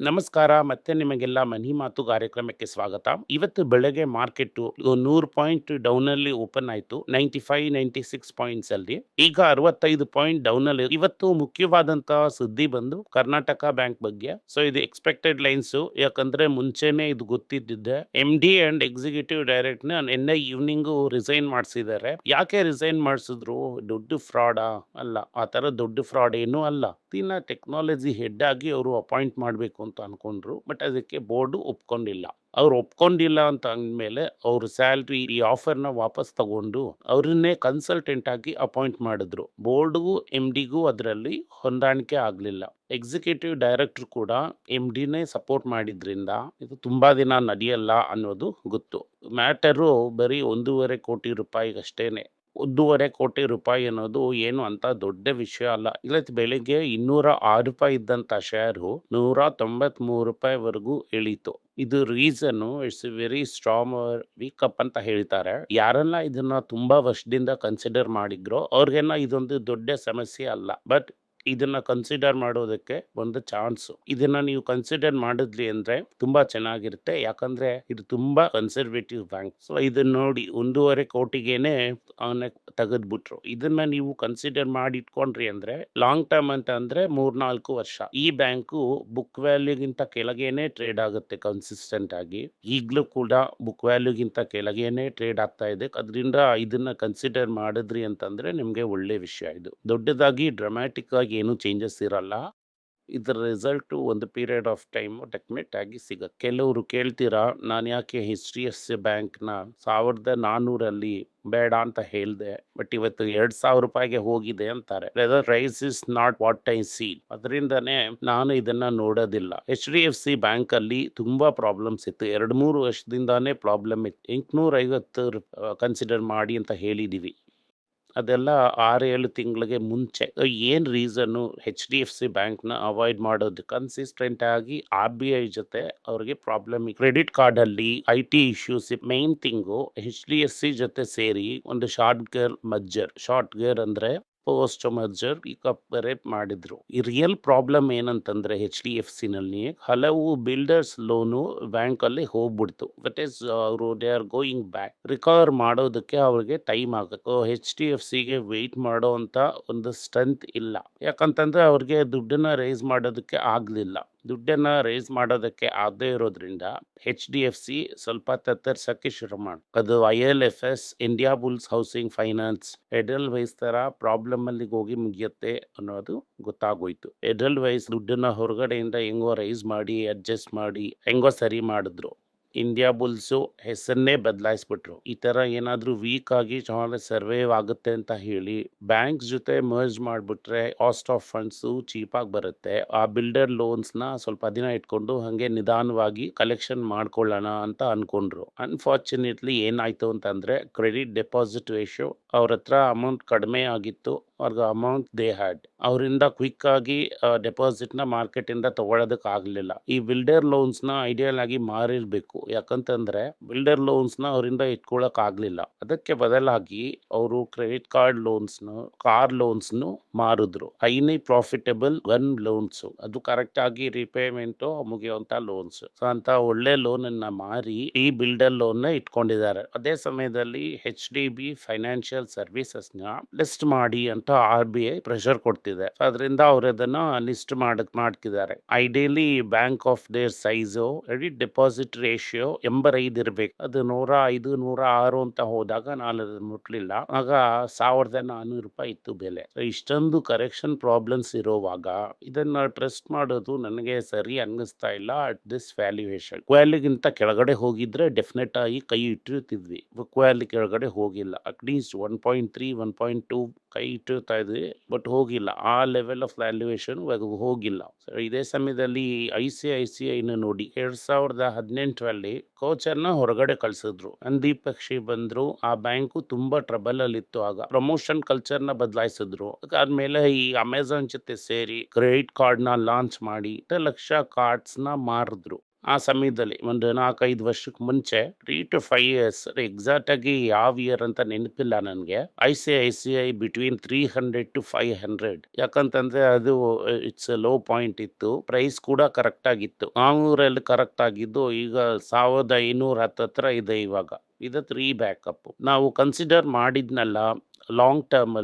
ನಮಸ್ಕಾರ, ಮತ್ತೆ ನಿಮಗೆಲ್ಲ ಮನಿ ಮಾತು ಕಾರ್ಯಕ್ರಮಕ್ಕೆ ಸ್ವಾಗತ. ಇವತ್ತು ಬೆಳಗ್ಗೆ ಮಾರ್ಕೆಟ್ ನೂರು ಪಾಯಿಂಟ್ ಡೌನ್ ಅಲ್ಲಿ ಓಪನ್ ಆಯಿತು, ninety five, ninety six points ಅಲ್ಲಿ. ಈಗ ಅರವತ್ತೈದು ಪಾಯಿಂಟ್ ಡೌನ್ ಅಲ್ಲಿ ಇವತ್ತು ಮುಖ್ಯವಾದಂತಹ ಸುದ್ದಿ ಬಂದು ಕರ್ನಾಟಕ ಬ್ಯಾಂಕ್ ಬಗ್ಗೆ. ಸೊ ಇದು ಎಕ್ಸ್ಪೆಕ್ಟೆಡ್ ಲೈನ್ಸ್ ಯಾಕಂದ್ರೆ ಮುಂಚೆನೆ ಇದು ಗೊತ್ತಿದ್ದಿದ್ದೆ. ಎಂ ಡಿ ಅಂಡ್ ಎಕ್ಸಿಕ್ಯೂಟಿವ್ ಡೈರೆಕ್ಟ್ನ ನಿನ್ನೆ ಈವ್ನಿಂಗ್ ರಿಸೈನ್ ಮಾಡಿಸಿದ್ದಾರೆ. ಯಾಕೆ ರಿಸೈನ್ ಮಾಡಿಸಿದ್ರು? ದೊಡ್ಡ ಫ್ರಾಡಾ ಅಲ್ಲ, ಆ ತರ ದೊಡ್ಡ ಫ್ರಾಡ್ ಏನೂ ಅಲ್ಲ. ಇನ್ನ ಟೆಕ್ನಾಲಜಿ ಹೆಡ್ ಆಗಿ ಅವರು ಅಪಾಯಿಂಟ್ ಮಾಡಬೇಕು ಅಂತ ಅನ್ಕೊಂಡ್ರು. ಬಟ್ ಅದಕ್ಕೆ ಬೋರ್ಡು ಒಪ್ಕೊಂಡಿಲ್ಲ. ಅವ್ರು ಒಪ್ಕೊಂಡಿಲ್ಲ ಅಂತ ಅಂದಮೇಲೆ ಅವ್ರ ಸ್ಯಾಲ್ರಿ ಈ ಆಫರ್ನ ವಾಪಸ್ ತಗೊಂಡು ಅವ್ರನ್ನೇ ಕನ್ಸಲ್ಟೆಂಟ್ ಆಗಿ ಅಪಾಯಿಂಟ್ ಮಾಡಿದ್ರು. ಬೋರ್ಡ್ಗೂ ಎಂ ಡಿಗೂ ಅದರಲ್ಲಿ ಹೊಂದಾಣಿಕೆ ಆಗಲಿಲ್ಲ. ಎಕ್ಸಿಕ್ಯೂಟಿವ್ ಡೈರೆಕ್ಟರ್ ಕೂಡ ಎಂ ಡಿನೇ ಸಪೋರ್ಟ್ ಮಾಡಿದ್ರಿಂದ ಇದು ತುಂಬಾ ದಿನ ನಡೆಯಲ್ಲ ಅನ್ನೋದು ಗೊತ್ತು. ಮ್ಯಾಟರು ಬರೀ ಒಂದೂವರೆ ಕೋಟಿ ರೂಪಾಯಿಗಷ್ಟೇನೆ. ಒಂದೂವರೆ ಕೋಟಿ ರೂಪಾಯಿ ಅನ್ನೋದು ಏನು ಅಂತ ದೊಡ್ಡ ವಿಷಯ ಅಲ್ಲ. ಇಲ್ಲ ಬೆಳಿಗ್ಗೆ ಇನ್ನೂರ ಆರು ರೂಪಾಯಿ ಇದ್ದಂತ ಶೇರು ನೂರ ತೊಂಬತ್ ಮೂರು ರೂಪಾಯಿವರೆಗೂ ಇಳೀತು. ಇದು reason it's very strong weak up ಅಂತ ಹೇಳ್ತಾರೆ. ಯಾರೆಲ್ಲ ಇದನ್ನ ತುಂಬಾ ವರ್ಷದಿಂದ ಕನ್ಸಿಡರ್ ಮಾಡಿದ್ರೋ ಅವ್ರಿಗೆಲ್ಲ ಇದೊಂದು ದೊಡ್ಡ ಸಮಸ್ಯೆ ಅಲ್ಲ. ಬಟ್ ಇದನ್ನ ಕನ್ಸಿಡರ್ ಮಾಡೋದಕ್ಕೆ ಒಂದು ಚಾನ್ಸ್ ಇದನ್ನ ನೀವು ಕನ್ಸಿಡರ್ ಮಾಡಿದ್ಲಿ ಅಂದ್ರೆ ತುಂಬಾ ಚೆನ್ನಾಗಿರುತ್ತೆ. ಯಾಕಂದ್ರೆ ಇದು ತುಂಬಾ ಕನ್ಸರ್ವೇಟಿವ್ ಬ್ಯಾಂಕ್ ಸೊ ಇದನ್ನ ನೋಡಿ ಒಂದೂವರೆ ಕೋಟಿಗೆನೆ ಅವನ ತೆಗೆದ್ಬಿಟ್ರು. ಇದನ್ನ ನೀವು ಕನ್ಸಿಡರ್ ಮಾಡಿ ಇಟ್ಕೊಂಡ್ರಿ ಅಂದ್ರೆ ಲಾಂಗ್ ಟರ್ಮ್ ಅಂತ ಅಂದ್ರೆ ಮೂರ್ನಾಲ್ಕು ವರ್ಷ. ಈ ಬ್ಯಾಂಕು ಬುಕ್ ವ್ಯಾಲ್ಯೂಗಿಂತ ಕೆಳಗೇನೆ ಟ್ರೇಡ್ ಆಗುತ್ತೆ ಕನ್ಸಿಸ್ಟೆಂಟ್ ಆಗಿ. ಈಗಲೂ ಕೂಡ ಬುಕ್ ವ್ಯಾಲ್ಯೂಗಿಂತ ಕೆಳಗೇನೆ ಟ್ರೇಡ್ ಆಗ್ತಾ ಇದೆ. ಅದರಿಂದ ಇದನ್ನ ಕನ್ಸಿಡರ್ ಮಾಡಿದ್ರಿ ಅಂತಂದ್ರೆ ನಿಮ್ಗೆ ಒಳ್ಳೆ ವಿಷಯ ಇದು. ದೊಡ್ಡದಾಗಿ ಡ್ರಾಮ್ಯಾಟಿಕ್ ಆಗಿ ಏನು ಚೇಂಜಸ್ ಇರಲ್ಲ. ಇದರ ರಿಸಲ್ಟು ಒಂದು ಪೀರಿಯಡ್ ಆಫ್ ಟೈಮ್ ಡೆಫಿನೆಟ್ ಆಗಿ ಸಿಗುತ್ತೆ ಕೆಲವರು ಕೇಳ್ತೀರಾ, ನಾನು ಯಾಕೆ ಎಚ್ ಡಿ ಎಫ್ ಸಿ ಬ್ಯಾಂಕ್ನ ಸಾವಿರದ ನಾನ್ನೂರಲ್ಲಿ ಬೇಡ ಅಂತ ಹೇಳಿದೆ, ಬಟ್ ಇವತ್ತು ಎರಡ್ ಸಾವಿರ ರೂಪಾಯಿಗೆ ಹೋಗಿದೆ ಅಂತಾರೆ. Rise is not what I see ಅದರಿಂದನೇ ನಾನು ಇದನ್ನ ನೋಡೋದಿಲ್ಲ. H D F C bank ಅಲ್ಲಿ ತುಂಬಾ ಪ್ರಾಬ್ಲಮ್ಸ್ ಇತ್ತು. ಎರಡು ಮೂರು ವರ್ಷದಿಂದಾನೇ ಪ್ರಾಬ್ಲಮ್ ಇತ್ತು. ಎಂಟುನೂರ ಐವತ್ತು ಕನ್ಸಿಡರ್ ಮಾಡಿ ಅಂತ ಹೇಳಿದೀವಿ. ಅದೆಲ್ಲ ಆರು ಏಳು ತಿಂಗಳಿಗೆ ಮುಂಚೆ ಏನು ರೀಸನ್ನು ಹೆಚ್ ಡಿ ಎಫ್ ಸಿ ಬ್ಯಾಂಕ್ನ ಅವಾಯ್ಡ್ ಮಾಡೋದು ಕನ್ಸಿಸ್ಟೆಂಟ್ ಆಗಿ ಆರ್ ಬಿ ಐ ಜೊತೆ ಅವ್ರಿಗೆ ಪ್ರಾಬ್ಲಮ್ ಕ್ರೆಡಿಟ್ ಕಾರ್ಡಲ್ಲಿ I T issues, main thing H D F C ಜೊತೆ ಸೇರಿ ಒಂದು short gear merger, short gear ಅಂದರೆ ಪೋಸ್ಟ್ ಮರ್ಜರ್ ಈ ಬರೆ ಮಾಡಿದ್ರು. ಈ ರಿಯಲ್ ಪ್ರಾಬ್ಲಮ್ ಏನಂತಂದ್ರೆ ಎಚ್ ಡಿ ಎಫ್ ಸಿ ನಲ್ಲಿ ಹಲವು ಬಿಲ್ಡರ್ಸ್ ಲೋನು ಬ್ಯಾಂಕ್ ಅಲ್ಲಿ ಹೋಗ್ಬಿಡ್ತು. ಬಟ್ ಈಸ್ ಅವರು they are going back recover ಮಾಡೋದಕ್ಕೆ ಅವ್ರಿಗೆ ಟೈಮ್ ಆಗುತ್ತೆ ಹೆಚ್ ಡಿ ಎಫ್ ಸಿಗೆ ವೆಯ್ಟ್ ಮಾಡೋ ಅಂತ ಒಂದು ಸ್ಟ್ರೆಂತ್ ಇಲ್ಲ. ಯಾಕಂತಂದ್ರೆ ಅವ್ರಿಗೆ ದುಡ್ಡನ್ನ ರೈಸ್ ಮಾಡೋದಕ್ಕೆ ಆಗ್ಲಿಲ್ಲ. ದುಡ್ಡನ್ನ ರೈಸ್ ಮಾಡೋದಕ್ಕೆ ಆಗದೆ ಇರೋದ್ರಿಂದ ಹೆಚ್ ಡಿ ಎಫ್ ಸಿ ಸ್ವಲ್ಪ ತತ್ತರಿಸೋಕ್ಕೆ ಶುರು ಮಾಡಿ, ಅದು I L F S Indiabulls housing finance Edelweiss ತರ ಪ್ರಾಬ್ಲಮ್ ಅಲ್ಲಿ ಹೋಗಿ ಮುಗಿಯುತ್ತೆ ಅನ್ನೋದು ಗೊತ್ತಾಗೋಯ್ತು. ಎಡಲ್ ವೈಸ್ ದುಡ್ಡನ್ನ ಹೊರಗಡೆಯಿಂದ ಹೆಂಗೋ ರೈಸ್ ಮಾಡಿ ಅಡ್ಜಸ್ಟ್ ಮಾಡಿ, ಹೆಂಗೋ ಸರಿ ಮಾಡಿದ್ರು. ಇಂಡಿಯಾ ಬುಲ್ಸು ಹೆಸರನ್ನೇ ಬದಲಾಯಿಸ್ಬಿಟ್ರು. ಈ ತರ ಏನಾದರೂ ವೀಕ್ ಆಗಿ ಚೆನ್ನಾಗಿ ಸರ್ವೈವ್ ಆಗುತ್ತೆ ಅಂತ ಹೇಳಿ ಬ್ಯಾಂಕ್ಸ್ ಜೊತೆ ಮರ್ಜ್ ಮಾಡಿಬಿಟ್ರೆ ಕಾಸ್ಟ್ ಆಫ್ ಫಂಡ್ಸ್ ಚೀಪಾಗಿ ಬರುತ್ತೆ. ಆ ಬಿಲ್ಡರ್ ಲೋನ್ಸ್ನ ಸ್ವಲ್ಪ ದಿನ ಇಟ್ಕೊಂಡು ಹಾಗೆ ನಿಧಾನವಾಗಿ ಕಲೆಕ್ಷನ್ ಮಾಡ್ಕೊಳ್ಳೋಣ ಅಂತ ಅನ್ಕೊಂಡ್ರು. ಅನ್ಫಾರ್ಚುನೇಟ್ಲಿ ಏನಾಯ್ತು ಅಂತಂದ್ರೆ ಕ್ರೆಡಿಟ್ ಡೆಪಾಸಿಟ್ ರೇಷಿಯೋ ಅವ್ರ ಹತ್ರ ಅಮೌಂಟ್ ಕಡಿಮೆ ಆಗಿತ್ತು. ಅವ್ರಿಗೆ ಅಮೌಂಟ್ ದೇ ಹ್ಯಾಡ್ ಅವರಿಂದ ಕ್ವಿಕ್ ಆಗಿ ಡೆಪಾಸಿಟ್ನ ಮಾರ್ಕೆಟ್ ಇಂದ ತಗೊಳ್ಳೋದಕ್ಕೆ ಆಗಲಿಲ್ಲ. ಈ ಬಿಲ್ಡರ್ ಲೋನ್ಸ್ನ ಐಡಿಯಲ್ ಆಗಿ ಮಾರಿರ್ಬೇಕು. ಯಾಕಂತಂದ್ರೆ ಬಿಲ್ಡರ್ ಲೋನ್ಸ್ನ ಅವರಿಂದ ಇಟ್ಕೊಳಕ್ ಆಗ್ಲಿಲ್ಲ. ಅದಕ್ಕೆ ಬದಲಾಗಿ ಅವರು credit card loans car loans ಮಾರಿದ್ರು. ಐನಿ ಪ್ರಾಫಿಟಬಲ್ ಗನ್ ಲೋನ್ಸ್ ಅದು ಕರೆಕ್ಟ್ ಆಗಿ ರಿಪೇಮೆಂಟ್ ಮುಗಿಯುವಂತ ಲೋನ್ಸ್ ಸೊ ಅಂತ ಒಳ್ಳೆ ಲೋನ್ ಅನ್ನ ಮಾರಿ ಈ ಬಿಲ್ಡರ್ ಲೋನ್ನ ಇಟ್ಕೊಂಡಿದ್ದಾರೆ. ಅದೇ ಸಮಯದಲ್ಲಿ ಹೆಚ್ ಡಿ ಬಿ ಫೈನಾನ್ಷಿಯಲ್ ಸರ್ವಿಸಸ್ನ ಲಿಸ್ಟ್ ಮಾಡಿ ಅಂತ ಆರ್ ಬಿ ಐ ಪ್ರೆಷರ್ ಕೊಡ್ತಿದೆ. ಅದರಿಂದ ಅವ್ರು ಅದನ್ನ ಲಿಸ್ಟ್ ಮಾಡಕ್, ಮಾಡ್ತಿದ್ದಾರೆ. Ideally bank of their size credit deposit ratio ಎಂಬರೈದು ಇರ್ಬೇಕು. ಅದು ನೂರ ಐದು, ನೂರ ಆರು ಅಂತ ಹೋದಾಗ ನಾನು ಮುಟ್ಲಿಲ್ಲ. ಆಗ ಸಾವಿರದ ನಾನ್ನೂರು ರೂಪಾಯಿ ಇತ್ತು ಬೆಲೆ. ಇಷ್ಟೊಂದು ಕರೆಕ್ಷನ್ ಪ್ರಾಬ್ಲಮ್ಸ್ ಇರೋವಾಗ ಇದನ್ನ ಟ್ರಸ್ಟ್ ಮಾಡೋದು ನನಗೆ ಸರಿ ಅನ್ನಿಸ್ತಾ ಇಲ್ಲ ಅಟ್ ದಿಸ್ ವ್ಯಾಲ್ಯೂಯೇಷನ್ ಕ್ವಾಲಿಗಿಂತ ಕೆಳಗಡೆ ಹೋಗಿದ್ರೆ ಡೆಫಿನೆಟ್ ಆಗಿ ಕೈ ಇಟ್ಟಿರ್ತಿದ್ವಿ. ಕ್ವಾಲಿ ಕೆಳಗಡೆ ಹೋಗಿಲ್ಲ. At least one point three one point two ಕೈ ಇಟ್ಟಿರ್ತಾ ಇದ್ವಿ, ಬಟ್ ಹೋಗಿಲ್ಲ. ಆ ಲೆವೆಲ್ ಆಫ್ ವ್ಯಾಲ್ಯೂಯೇಷನ್ ಹೋಗಿಲ್ಲ. ಇದೇ ಸಮಯದಲ್ಲಿ ಐ ಸಿ ಐ ಸಿ ಐನ ನೋಡಿ, ಎರಡ್ ಸಾವಿರದ ಹದಿನೆಂಟರಲ್ಲಿ ಕೋಚರ್ನ ಹೊರಗಡೆ ಕಳ್ಸಿದ್ರು. ಅಂದೀಪ್ ಪಕ್ಷಿ ಬಂದ್ರು, ಆ ಬ್ಯಾಂಕು ತುಂಬಾ ಟ್ರಬಲ್ ಅಲ್ಲಿ ಇತ್ತು ಆಗ. ಪ್ರಮೋಷನ್ ಕಲ್ಚರ್ನ ಬದಲಾಯಿಸಿದ್ರು. ಅದಾದ್ಮೇಲೆ ಈ ಅಮೆಝಾನ್ ಜೊತೆ ಸೇರಿ ಕ್ರೆಡಿಟ್ ಕಾರ್ಡ್ನ ಲಾಂಚ್ ಮಾಡಿ, ಲಕ್ಷ ಕಾರ್ಡ್ಸ್ನ ಮಾರಿದ್ರು. ಆ ಸಮಯದಲ್ಲಿ ಒಂದು 4, 5 ವರ್ಷಕ್ಕೆ ಮುಂಚೆ 3-5 ಇಯರ್ಸ್ ಎಕ್ಸಾಕ್ಟ್ ಆಗಿ ಯಾವ ಇಯರ್ ಅಂತ ನೆನಪಿಲ್ಲ ನನಗೆ. I C I C I between 300-500 ಯಾಕಂತಂದ್ರೆ ಅದು ಇಟ್ಸ್ ಲೋ ಪಾಯಿಂಟ್ ಇತ್ತು. ಪ್ರೈಸ್ ಕೂಡ ಕರೆಕ್ಟ್ ಆಗಿತ್ತು. 400ರಲ್ಲಿ ಕರೆಕ್ಟ್ ಆಗಿದ್ದು ಈಗ 1500 ಹತ್ತತ್ರ ಇದೆ ಇವಾಗ. ಇದು ತ್ರೀ ಬ್ಯಾಕಪ್. ನಾವು ಕನ್ಸಿಡರ್ ಮಾಡಿದ್ನಲ್ಲ long term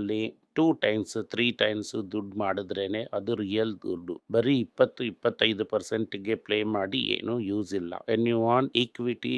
2 times, three times ದುಡ್ಡು ಮಾಡಿದ್ರೇ ಅದು ರಿಯಲ್ ದುಡ್ಡು. ಬರೀ ಇಪ್ಪತ್ತು ಇಪ್ಪತ್ತೈದು ಪರ್ಸೆಂಟ್ಗೆ ಪ್ಲೇ ಮಾಡಿ ಏನೂ ಯೂಸ್ ಇಲ್ಲ. N U on equity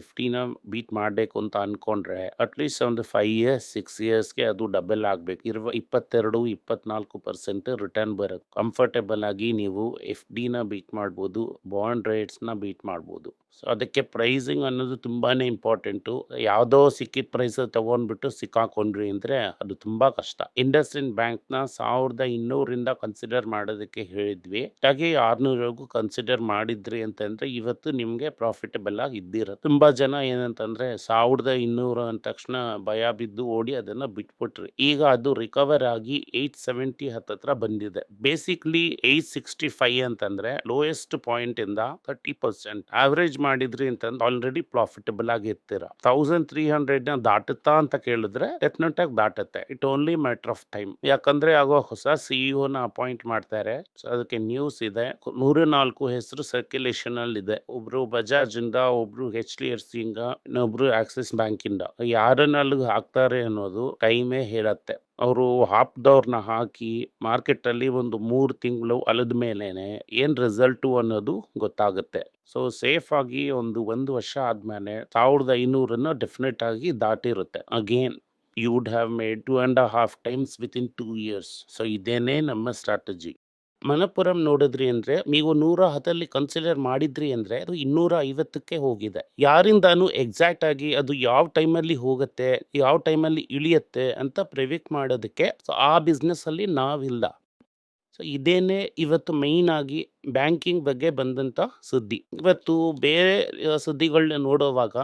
F ಟಿನ beat ಮಾಡಬೇಕು ಅಂತ ಅನ್ಕೊಂಡ್ರೆ ಅಟ್‌ಲೀಸ್ಟ್ ಒಂದು ಫೈವ್ ಇಯರ್ಸ್, ಸಿಕ್ಸ್ ಇಯರ್ಸ್‌ಗೆ ಅದು ಡಬಲ್ ಆಗಬೇಕು ಇರುವ 22-24% ರಿಟರ್ನ್ ಬರುತ್ತೆ. ಕಂಫರ್ಟೇಬಲ್ ಆಗಿ ನೀವು ಎಫ್ ಡಿನ ಬೀಟ್ ಮಾಡ್ಬೋದು. ಬಾಂಡ್ ರೇಟ್ಸ್‌ನ ಬೀಟ್ ಮಾಡ್ಬೋದು. ಸೊ ಅದಕ್ಕೆ ಪ್ರೈಸಿಂಗ್ ಅನ್ನೋದು ತುಂಬಾ ಇಂಪಾರ್ಟೆಂಟು. ಯಾವುದೋ ಸಿಕ್ಕಿದ ಪ್ರೈಸ್ ತಗೊಂಡ್ಬಿಟ್ಟು ಸಿಕ್ಕಾಕೊಂಡ್ರಿ ಅಂದರೆ ಅದು ತುಂಬ ಕಷ್ಟ. ಇಂಡಸ್‌ಇಂಡ್ ಬ್ಯಾಂಕ್‌ನ 1200ರಿಂದ ಕನ್ಸಿಡರ್ ಮಾಡೋದಕ್ಕೆ ಹೇಳಿದ್ವಿ. ಹಾಗೆ ಆರ್ನೂರವರೆಗೂ ಕನ್ಸಿಡರ್ ಮಾಡಿದ್ರಿ ಅಂತಂದ್ರೆ ಇವತ್ತು ನಿಮಗೆ ಪ್ರಾಫಿಟಬಲ್ ಆಗಿ ಇದ್ದೀರ ತುಂಬಾ ಜನ ಏನಂತಂದ್ರೆ 1200 ಅಂದ ತಕ್ಷಣ ಭಯ ಬಿದ್ದು ಓಡಿ ಅದನ್ನ ಬಿಟ್ಬಿಟ್ರಿ. ಈಗ ಅದು ರಿಕವರ್ ಆಗಿ 870 ಹತ್ತತ್ರ ಬಂದಿದೆ. ಬೇಸಿಕ್‌ಲಿ 865 ಅಂತಂದ್ರೆ ಲೋಯೆಸ್ಟ್ ಪಾಯಿಂಟ್ ಇಂದ 30% ಆವರೇಜ್ ಮಾಡಿದ್ರಿ ಅಂತಂದ್ರೆ ಆಲ್ರೆಡಿ ಪ್ರಾಫಿಟಬಲ್ ಆಗಿ ಇರ್ತೀರ. 1300ನ ದಾಟುತ್ತಾ ಅಂತ ಕೇಳಿದ್ರೆ ಡೆಫಿನೆಟ್ ಆಗಿ ದಾಟುತ್ತೆ. It only matter of time. ಯಾಕಂದ್ರೆ ಆಗೋ ಹೊಸ ಸಿಇಒನ ಅಪಾಯಿಂಟ್ ಮಾಡ್ತಾರೆ. ಸೊ ಅದಕ್ಕೆ ನ್ಯೂಸ್ ಇದೆ. 104 ಹೆಸರು ಸರ್ಕ್ಯುಲೇಷನ್ ಅಲ್ಲಿ ಇದೆ. ಒಬ್ರು ಬಜಾಜ್ ಇಂದ, ಒಬ್ರು ಸಿ ಇಂದ, ಇನ್ನೊಬ್ರು ಆಕ್ಸಿಸ್ ಬ್ಯಾಂಕ್ ಇಂದ. ಯಾರನ್ನ ಅಲ್ಲಿಗೆ ಹಾಕ್ತಾರೆ ಅನ್ನೋದು ಟೈಮೇ ಹೇಳತ್ತೆ. ಅವರು ಹಾಪ್ದವ್ರನ್ನ ಹಾಕಿ ಮಾರ್ಕೆಟ್ ಅಲ್ಲಿ ಒಂದು ಮೂರು ತಿಂಗಳು ಅಲದ ಮೇಲೇನೆ ಏನ್ ರಿಸಲ್ಟು ಅನ್ನೋದು ಗೊತ್ತಾಗುತ್ತೆ. ಸೊ ಸೇಫ್ ಆಗಿ ಒಂದು ಒಂದು ವರ್ಷ ಆದ್ಮೇಲೆ 1500ನ್ನ ಡೆಫಿನೆಟ್ ಆಗಿ ದಾಟಿರುತ್ತೆ. Again you would have made 2 and half times times within two years. So ಇದೇನೇ ನಮ್ಮ ಸ್ಟ್ರಾಟಜಿ. ಮಣಪ್ಪುರಂ ನೋಡಿದ್ರಿ ಅಂದರೆ ನೀವು 110ಲ್ಲಿ ಕನ್ಸಿಡರ್ ಮಾಡಿದ್ರಿ ಅಂದರೆ ಅದು 250ಕ್ಕೆ ಹೋಗಿದೆ. ಯಾರಿಂದಾನು ಎಕ್ಸಾಕ್ಟ್ ಆಗಿ ಅದು ಯಾವ ಟೈಮಲ್ಲಿ ಹೋಗುತ್ತೆ, ಯಾವ ಟೈಮಲ್ಲಿ ಇಳಿಯತ್ತೆ ಅಂತ ಪ್ರಿವಿಕ್ಟ್ ಮಾಡೋದಕ್ಕೆ ಸೊ ಆ ಬಿಸ್ನೆಸ್ ಅಲ್ಲಿ ನಾವಿಲ್ಲ. ಸೊ ಇದೇನೇ ಇವತ್ತು ಮೈನ್ ಆಗಿ ಬ್ಯಾಂಕಿಂಗ್ ಬಗ್ಗೆ ಬಂದಂಥ ಸುದ್ದಿ. ಇವತ್ತು ಬೇರೆ ಸುದ್ದಿಗಳನ್ನ ನೋಡುವಾಗ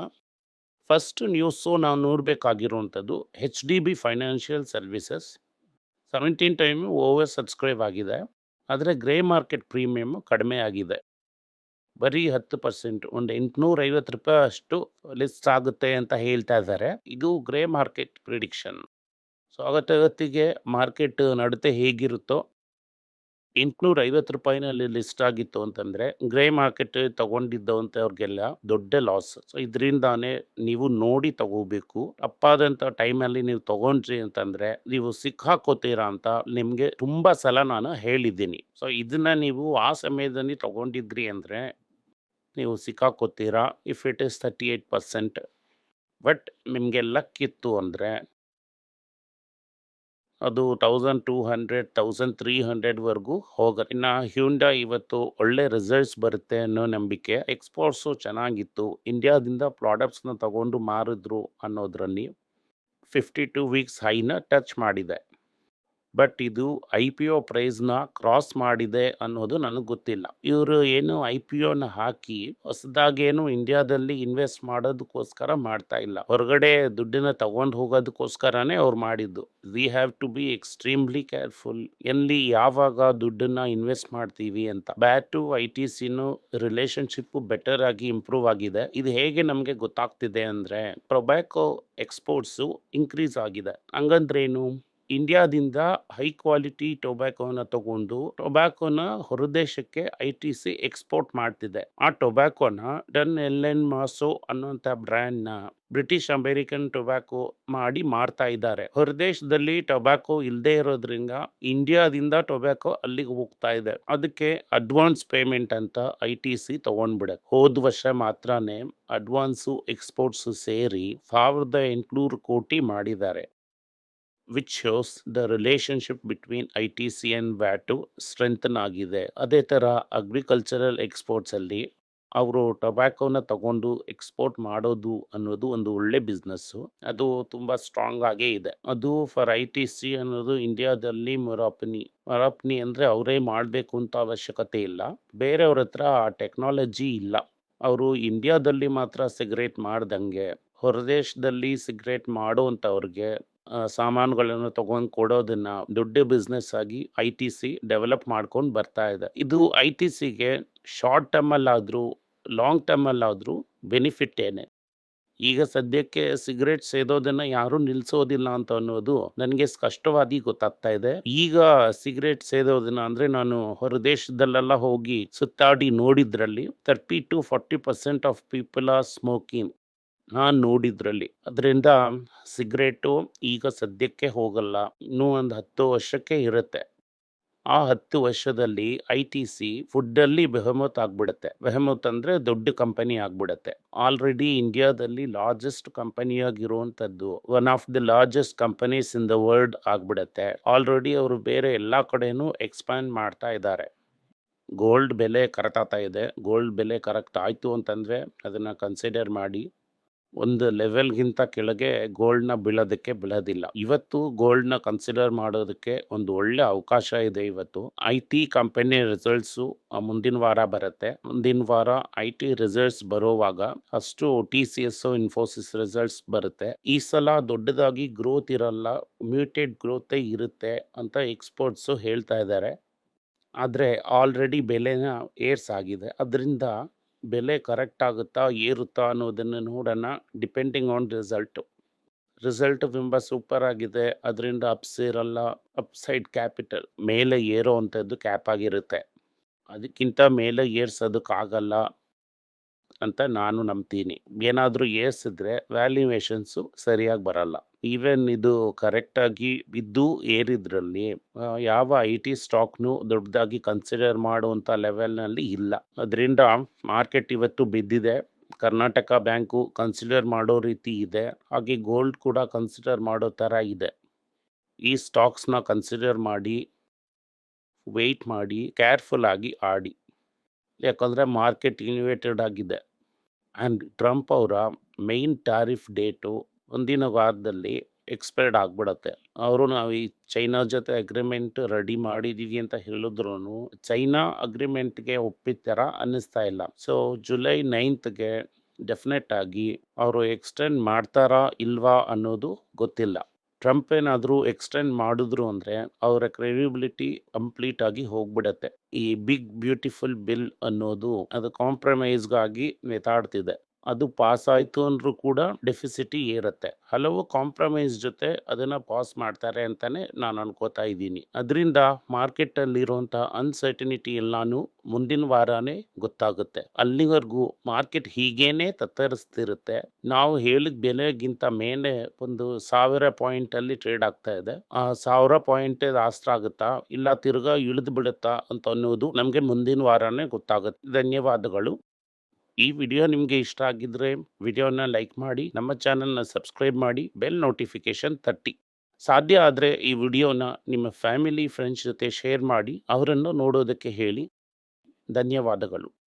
ಫಸ್ಟ್ ನ್ಯೂಸು ನಾವು ನೋಡ್ಬೇಕಾಗಿರುವಂಥದ್ದು HDB financial services 17 time over subscribe ಆಗಿದೆ. ಆದರೆ ಗ್ರೇ ಮಾರ್ಕೆಟ್ ಪ್ರೀಮಿಯಮ್ ಕಡಿಮೆ ಆಗಿದೆ. ಬರೀ 10% ಒಂದು ₹850 ಅಷ್ಟು ಲಿಸ್ಟ್ ಆಗುತ್ತೆ ಅಂತ ಹೇಳ್ತಾ ಇದ್ದಾರೆ. ಇದು ಗ್ರೇ ಮಾರ್ಕೆಟ್ ಪ್ರಿಡಿಕ್ಷನ್. ಸೊ ಅವತ್ತವತ್ತಿಗೆ ಮಾರ್ಕೆಟ್ ನಡತೆ ಹೇಗಿರುತ್ತೋ ₹850ನಲ್ಲಿ ಲಿಸ್ಟ್ ಆಗಿತ್ತು ಅಂತಂದ್ರೆ ಗ್ರೇ ಮಾರ್ಕೆಟ್ ತಗೊಂಡಿದ್ದಂಥವ್ರಿಗೆಲ್ಲ ದೊಡ್ಡ ಲಾಸ್. ಸೊ ಇದರಿಂದಾನೇ ನೀವು ನೋಡಿ ತಗೋಬೇಕು. ತಪ್ಪಾದಂತ ಟೈಮಲ್ಲಿ ನೀವು ತಗೊಂಡ್ರಿ ಅಂತಂದ್ರೆ ನೀವು ಸಿಕ್ಕಾಕೋತೀರಾ ಅಂತ ನಿಮ್ಗೆ ತುಂಬಾ ಸಲ ನಾನು ಹೇಳಿದ್ದೀನಿ. ಸೊ ಇದನ್ನ ನೀವು ಆ ಸಮಯದಲ್ಲಿ ತಗೊಂಡಿದ್ರಿ ಅಂದ್ರೆ ನೀವು ಸಿಕ್ಕಾಕೋತೀರಾ. ಇಫ್ ಇಟ್ ಈಸ್ 38% ಬಟ್ ನಿಮಗೆ ಲಕ್ ಇತ್ತು ಅಂದ್ರೆ ಅದು 1200, 1300 ವರೆಗೂ ಹೋಗುತ್ತೆ. ಇನ್ನು ಹ್ಯುಂಡೈ ಇವತ್ತು ಒಳ್ಳೆ ರಿಸಲ್ಟ್ಸ್ ಬರುತ್ತೆ ಅನ್ನೋ ನಂಬಿಕೆ. ಎಕ್ಸ್‌ಪೋರ್ಟ್ಸು ಚೆನ್ನಾಗಿತ್ತು. ಇಂಡಿಯಾದಿಂದ ಪ್ರಾಡಕ್ಟ್ಸ್‌ನ ತಗೊಂಡು ಮಾರಿದ್ರು ಅನ್ನೋದ್ರಲ್ಲಿ 52 ವೀಕ್ಸ್ ಹೈನ ಟಚ್ ಮಾಡಿದೆ. ಬಟ್ ಇದು ಐ ಪಿ ಒ ಪ್ರೈಸ್‌ನ ಕ್ರಾಸ್ ಮಾಡಿದೆ ಅನ್ನೋದು ನನಗೆ ಗೊತ್ತಿಲ್ಲ. ಇವರು ಏನು ಒನ ಹಾಕಿ ಹೊಸದಾಗೇನು ಇಂಡಿಯಾದಲ್ಲಿ ಇನ್ವೆಸ್ಟ್ ಮಾಡೋದಕ್ಕೋಸ್ಕರ ಮಾಡ್ತಾ ಇಲ್ಲ. ಹೊರಗಡೆ ದುಡ್ಡಿನ ತಗೊಂಡು ಹೋಗೋದಕ್ಕೋಸ್ಕರನೇ ಅವ್ರು ಮಾಡಿದ್ದು. We have to be extremely careful. ಎಲ್ಲಿ ಯಾವಾಗ ದುಡ್ಡನ್ನ ಇನ್ವೆಸ್ಟ್ ಮಾಡ್ತೀವಿ ಅಂತ. ಬ್ಯಾಟು ಐ.ಟಿ.ಸಿನು ರಿಲೇಶನ್‌ಶಿಪ್ಪು ಬೆಟರ್ ಆಗಿ ಇಂಪ್ರೂವ್ ಆಗಿದೆ. ಇದು ಹೇಗೆ ನಮಗೆ ಗೊತ್ತಾಗ್ತಿದೆ ಅಂದ್ರೆ ಪ್ರೊಬ್ಯಾಕೋ ಎಕ್ಸ್‌ಪೋರ್ಟ್ಸು ಇನ್ಕ್ರೀಸ್ ಆಗಿದೆ. ಹಂಗಂದ್ರೇನು? ಇಂಡಿಯಾದಿಂದ ಹೈ ಕ್ವಾಲಿಟಿ ಟೊಬ್ಯಾಕೋನ ತಗೊಂಡು ಟೊಬ್ಯಾಕೋನ ಹೊರದೇಶಕ್ಕೆ ಐ ಟಿ ಸಿ ಎಕ್ಸ್‌ಪೋರ್ಟ್ ಮಾಡ್ತಿದೆ. ಆ ಟೊಬ್ಯಾಕೋನ ಡನ್ ಎಲ್ ಎನ್ ಮಾಸೋ ಅನ್ನುವಂಥ ಬ್ರ್ಯಾಂಡ್‌ನ ಬ್ರಿಟಿಷ್ ಅಮೇರಿಕನ್ ಟೊಬ್ಯಾಕೋ ಮಾಡಿ ಮಾರ್ತಾ ಇದ್ದಾರೆ. ಹೊರದೇಶದಲ್ಲಿ ಟೊಬ್ಯಾಕೋ ಇಲ್ಲದೆ ಇರೋದ್ರಿಂದ ಇಂಡಿಯಾದಿಂದ ಟೊಬ್ಯಾಕೋ ಅಲ್ಲಿಗೆ ಹೋಗ್ತಾ ಇದೆ. ಅದಕ್ಕೆ ಅಡ್ವಾನ್ಸ್ ಪೇಮೆಂಟ್ ಅಂತ ಐ ಟಿ ಸಿ ತಗೊಂಡ್ಬಿಡತ್ತೆ. ಹೋದ ವರ್ಷ ಮಾತ್ರನೇ ಅಡ್ವಾನ್ಸು, ಎಕ್ಸ್‌ಪೋರ್ಟ್ಸು ಸೇರಿ 1800 ಕೋಟಿ ಮಾಡಿದ್ದಾರೆ. Which shows the relationship between ITC and BAT strengthen ಆಗಿದೆ. ಅದೇ ಥರ ಅಗ್ರಿಕಲ್ಚರಲ್ ಎಕ್ಸ್ಪೋರ್ಟ್ಸಲ್ಲಿ ಅವರು ಟೊಬ್ಯಾಕೋನ ತಗೊಂಡು ಎಕ್ಸ್‌ಪೋರ್ಟ್ ಮಾಡೋದು ಅನ್ನೋದು ಒಂದು ಒಳ್ಳೆ ಬಿಸ್ನೆಸ್ಸು. ಅದು ತುಂಬ ಸ್ಟ್ರಾಂಗ್ ಆಗೇ ಇದೆ. ಅದು ಫಾರ್ ಐ.ಟಿ.ಸಿ ಅನ್ನೋದು ಇಂಡಿಯಾದಲ್ಲಿ ಮೊರಾಪ್ನಿ ಮೊರಾಪ್ನಿ ಅಂದರೆ ಅವರೇ ಮಾಡಬೇಕು ಅಂತ ಅವಶ್ಯಕತೆ ಇಲ್ಲ. ಬೇರೆಯವ್ರ ಹತ್ರ ಆ ಟೆಕ್ನಾಲಜಿ ಇಲ್ಲ. ಅವರು ಇಂಡಿಯಾದಲ್ಲಿ ಮಾತ್ರ ಸಿಗರೇಟ್ ಮಾಡ್ದಂಗೆ, ಹೊರದೇಶದಲ್ಲಿ ಸಿಗರೇಟ್ ಮಾಡುವಂಥವ್ರಿಗೆ ಸಾಮಾನುಗಳನ್ನು ತಗೊಂಡು ಕೊಡೋದನ್ನ ದೊಡ್ಡ ಬಿಸ್ನೆಸ್ ಆಗಿ ಸಿ ಡೆವಲಪ್ ಮಾಡ್ಕೊಂಡು ಬರ್ತಾ ಇದೆ. ಇದು ಐ ಟಿ ಸಿಗೆ ಶಾರ್ಟ್ ಟರ್ಮ್ ಅಲ್ಲಾದ್ರೂ ಲಾಂಗ್ ಟರ್ಮಲ್ಲಾದರೂ ಏನೇ ಈಗ ಸದ್ಯಕ್ಕೆ ಸಿಗರೇಟ್ ಸೇದೋದನ್ನ ಯಾರೂ ನಿಲ್ಲಿಸೋದಿಲ್ಲ ಅಂತ ಅನ್ನೋದು ನನಗೆ ಸ್ಪಷ್ಟವಾಗಿ ಗೊತ್ತಾಗ್ತಾ ಇದೆ. ಈಗ ಸಿಗರೇಟ್ ಸೇದೋದನ್ನ ಅಂದ್ರೆ ನಾನು ಹೊರದೇಶದಲ್ಲೆಲ್ಲ ಹೋಗಿ ಸುತ್ತಾಡಿ ನೋಡಿದ್ರಲ್ಲಿ 30-40% ಆಫ್ ಪೀಪಲ್ ಆರ್ ಸ್ಮೋಕಿಂಗ್. ನಾನ್ ನೋಡಿದ್ರಲ್ಲಿ. ಅದರಿಂದ ಸಿಗರೇಟು ಈಗ ಸದ್ಯಕ್ಕೆ ಹೋಗಲ್ಲ. ಇನ್ನೂ ಒಂದು 10 ವರ್ಷಕ್ಕೆ ಇರುತ್ತೆ. ಆ 10 ವರ್ಷದಲ್ಲಿ ಐ ಟಿ ಸಿ ಫುಡ್ಡಲ್ಲಿ ಬೆಹಮತ್ ಆಗ್ಬಿಡುತ್ತೆ. ಬೆಹಮತ್ ಅಂದರೆ ದೊಡ್ಡ ಕಂಪನಿ ಆಗ್ಬಿಡುತ್ತೆ. ಆಲ್ರೆಡಿ ಇಂಡಿಯಾದಲ್ಲಿ largest ಕಂಪನಿಯಾಗಿರುವಂಥದ್ದು, one of the largest companies in the world ಆಗ್ಬಿಡುತ್ತೆ. ಆಲ್ರೆಡಿ ಅವರು ಬೇರೆ ಎಲ್ಲ ಕಡೆನೂ ಎಕ್ಸ್‌ಪ್ಯಾಂಡ್ ಮಾಡ್ತಾ ಇದ್ದಾರೆ. ಗೋಲ್ಡ್ ಬೆಲೆ ಕರೆಕ್ಟ್ ಆಗ್ತಾ ಇದೆ. ಗೋಲ್ಡ್ ಬೆಲೆ ಕರೆಕ್ಟ್ ಆಯಿತು ಅಂತಂದರೆ ಅದನ್ನು ಕನ್ಸಿಡರ್ ಮಾಡಿ. ಒಂದು ಲೆವೆಲ್‌ಗಿಂತ ಕೆಳಗೆ ಗೋಲ್ಡ್‌ನ ಬೀಳೋದಕ್ಕೆ ಬೀಳೋದಿಲ್ಲ ಇವತ್ತು ಗೋಲ್ಡ್‌ನ ಕನ್ಸಿಡರ್ ಮಾಡೋದಕ್ಕೆ ಒಂದು ಒಳ್ಳೆ ಅವಕಾಶ ಇದೆ ಇವತ್ತು. ಐಟಿ ಕಂಪನಿ ರಿಸಲ್ಟ್ಸು ಮುಂದಿನ ವಾರ ಬರುತ್ತೆ. ಮುಂದಿನ ವಾರ ಐ ಟಿ ರಿಸಲ್ಟ್ಸ್ ಬರೋವಾಗ ಸಿ ಎಸ್ ಇನ್ಫೋಸಿಸ್ ರಿಸಲ್ಟ್ಸ್ ಬರುತ್ತೆ. ಈ ಸಲ ದೊಡ್ಡದಾಗಿ ಗ್ರೋತ್ ಇರಲ್ಲ. ಮ್ಯೂಟೆಡ್ ಗ್ರೋತೇ ಇರುತ್ತೆ ಅಂತ ಎಕ್ಸ್‌ಪರ್ಟ್ಸು ಹೇಳ್ತಾ ಇದ್ದಾರೆ. ಆದರೆ ಆಲ್ರೆಡಿ ಬೆಲೆನ ಏರ್ಸ್ ಆಗಿದೆ ಅದ್ರಿಂದ ಬೆಲೆ ಕರೆಕ್ಟ್ ಆಗುತ್ತಾ, ಏರುತ್ತಾ ಅನ್ನೋದನ್ನು ನೋಡೋಣ ಡಿಪೆಂಡಿಂಗ್ ಆನ್ ರಿಸಲ್ಟು ರಿಸಲ್ಟ್ ತುಂಬ ಸೂಪರ್ ಆಗಿದೆ. ಅದರಿಂದ ಅಪ್ಸ್ ಇರಲ್ಲ. ಅಪ್‌ಸೈಡ್ ಕ್ಯಾಪಿಟಲ್ ಮೇಲೆ ಏರೋ ಅಂಥದ್ದು ಕ್ಯಾಪ್ ಆಗಿರುತ್ತೆ. ಅದಕ್ಕಿಂತ ಮೇಲೆ ಏರ್ಸೋದಕ್ಕಾಗಲ್ಲ ಅಂತ ನಾನು ನಂಬ್ತೀನಿ. ಏನಾದರೂ ಏರ್ಸಿದ್ರೆ ವ್ಯಾಲ್ಯೂಯೇಷನ್ಸು ಸರಿಯಾಗಿ ಬರಲ್ಲ. ಈವನ್ ಇದು ಕರೆಕ್ಟಾಗಿ ಬಿದ್ದು ಏರಿದ್ರಲ್ಲಿ ಯಾವ ಐ ಟಿ ಸ್ಟಾಕ್‌ನು ದೊಡ್ಡದಾಗಿ ಕನ್ಸಿಡರ್ ಮಾಡುವಂಥ ಲೆವೆಲ್‌ನಲ್ಲಿ ಇಲ್ಲ. ಅದರಿಂದ ಮಾರ್ಕೆಟ್ ಇವತ್ತು ಬಿದ್ದಿದೆ. ಕರ್ನಾಟಕ ಬ್ಯಾಂಕು ಕನ್ಸಿಡರ್ ಮಾಡೋ ರೀತಿ ಇದೆ. ಹಾಗೆ ಗೋಲ್ಡ್ ಕೂಡ ಕನ್ಸಿಡರ್ ಮಾಡೋ ಥರ ಇದೆ. ಈ ಸ್ಟಾಕ್ಸ್‌ನ ಕನ್ಸಿಡರ್ ಮಾಡಿ ವೆಯ್ಟ್ ಮಾಡಿ, ಕೇರ್‌ಫುಲ್ ಆಗಿ ಆಡಿ. ಯಾಕಂದರೆ ಮಾರ್ಕೆಟ್ ಇನ್ವೇಟೆಡ್ ಆಗಿದೆ. ಆಂಡ್ ಟ್ರಂಪ್ ಅವರ ಮೇನ್ ಟಾರಿಫ್ ಡೇಟು ಒಂದಿನ ವಾರದಲ್ಲಿ ಎಕ್ಸ್‌ಪೈರ್ಡ್ ಆಗಿಬಿಡತ್ತೆ ಅವರು ನಾವು ಈ ಚೈನಾ ಜೊತೆ ಅಗ್ರಿಮೆಂಟ್ ರೆಡಿ ಮಾಡಿದ್ದೀವಿ ಅಂತ ಹೇಳಿದ್ರು ಚೈನಾ ಅಗ್ರಿಮೆಂಟ್ಗೆ ಒಪ್ಪಿದ ಥರ ಅನ್ನಿಸ್ತಾ ಇಲ್ಲ. ಸೊ, ಜುಲೈ ನೈನ್ತ್ಗೆ ಡೆಫಿನೆಟ್ ಆಗಿ ಅವರು ಎಕ್ಸ್‌ಟೆಂಡ್ ಮಾಡ್ತಾರಾ ಇಲ್ವಾ ಅನ್ನೋದು ಗೊತ್ತಿಲ್ಲ. ಟ್ರಂಪ್ ಏನಾದರೂ ಎಕ್ಸ್‌ಟೆಂಡ್ ಮಾಡಿದ್ರು ಅಂದರೆ ಅವರ ಕ್ರೆಡಿಬಿಲಿಟಿ ಕಂಪ್ಲೀಟ್ ಆಗಿ ಹೋಗ್ಬಿಡತ್ತೆ. ಈ ಬಿಗ್ ಬ್ಯೂಟಿಫುಲ್ ಬಿಲ್ ಅನ್ನೋದು ಅದು ಕಾಂಪ್ರಮೈಸ್‌ಗಾಗಿ ನೇತಾಡ್ತಿದೆ. ಅದು ಪಾಸ್ ಆಯಿತು ಅಂದರೂ ಕೂಡ ಡೆಫಿಸಿಟಿ ಏರುತ್ತೆ. ಹಲವು ಕಾಂಪ್ರಮೈಸ್ ಜೊತೆ ಅದನ್ನು ಪಾಸ್ ಮಾಡ್ತಾರೆ ಅಂತಲೇ ನಾನು ಅನ್ಕೋತಾ ಇದ್ದೀನಿ. ಅದರಿಂದ ಮಾರ್ಕೆಟಲ್ಲಿರುವಂಥ ಅನ್ಸರ್ಟನಿಟಿ ಎಲ್ಲಾನು ಮುಂದಿನ ವಾರನೇ ಗೊತ್ತಾಗುತ್ತೆ. ಅಲ್ಲಿವರೆಗೂ ಮಾರ್ಕೆಟ್ ಹೀಗೇನೆ ತತ್ತರಿಸ್ತಿರುತ್ತೆ. ನಾವು ಹೇಳಿದ ಬೆಲೆಗಿಂತ ಮೇಲೆ ಒಂದು 1000 ಪಾಯಿಂಟಲ್ಲಿ ಟ್ರೇಡ್ ಆಗ್ತಾ ಇದೆ. ಆ ಸಾವಿರ ಪಾಯಿಂಟ್ ಆಸ್ತ್ರ ಆಗುತ್ತಾ? ಇಲ್ಲ ತಿರ್ಗಾ ಇಳಿದು ಬಿಡುತ್ತಾ? ಅಂತ ಅನ್ನೋದು ನಮಗೆ ಮುಂದಿನ ವಾರನೇ ಗೊತ್ತಾಗುತ್ತೆ. ಧನ್ಯವಾದಗಳು. ಈ ವಿಡಿಯೋ ನಿಮಗೆ ಇಷ್ಟ ಆಗಿದ್ರೆ ವಿಡಿಯೋನ ಲೈಕ್ ಮಾಡಿ, ನಮ್ಮ ಚಾನಲ್ನ ಸಬ್ಸ್ಕ್ರೈಬ್ ಮಾಡಿ, ಬೆಲ್ ನೋಟಿಫಿಕೇಷನ್ ತಟ್ಟಿ. ಸಾಧ್ಯ ಆದರೆ ಈ ವಿಡಿಯೋನ ನಿಮ್ಮ ಫ್ಯಾಮಿಲಿ, ಫ್ರೆಂಡ್ಸ್ ಜೊತೆ ಶೇರ್ ಮಾಡಿ ಅವರನ್ನು ನೋಡೋದಕ್ಕೆ ಹೇಳಿ. ಧನ್ಯವಾದಗಳು.